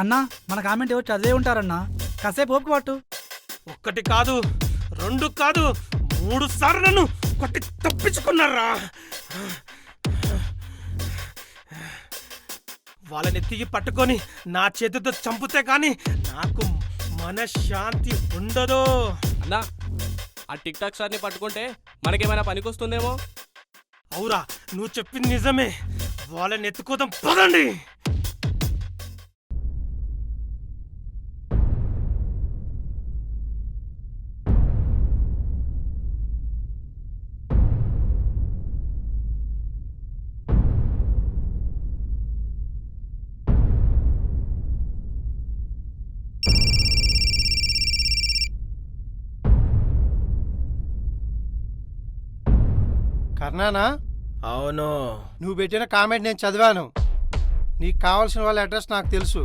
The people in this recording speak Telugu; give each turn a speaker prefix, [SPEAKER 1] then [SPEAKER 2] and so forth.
[SPEAKER 1] అన్నా మన కామెంట్ ఎవరు చదివే ఉంటారన్నా? కాసేపు ఓపిక పట్టు.
[SPEAKER 2] ఒక్కటి కాదు రెండు కాదు మూడు సార్లు నన్ను కొట్టి తప్పించుకున్నారా? వాళ్ళని ఎత్తికి పట్టుకొని నా చేతితో చంపితే కానీ నాకు మనశ్శాంతి ఉండదు.
[SPEAKER 3] అన్నా ఆ టిక్ టాక్ సార్ని పట్టుకుంటే మనకేమైనా పనికొస్తుందేమో?
[SPEAKER 2] అవురా నువ్వు చెప్పింది నిజమే. వాళ్ళని ఎత్తుకోదాం పదండి.
[SPEAKER 4] కర్ణానా?
[SPEAKER 2] అవును.
[SPEAKER 4] నువ్వు పెట్టిన కామెంట్ నేను చదివాను. నీకు కావాల్సిన వాళ్ళ అడ్రస్ నాకు తెలుసు.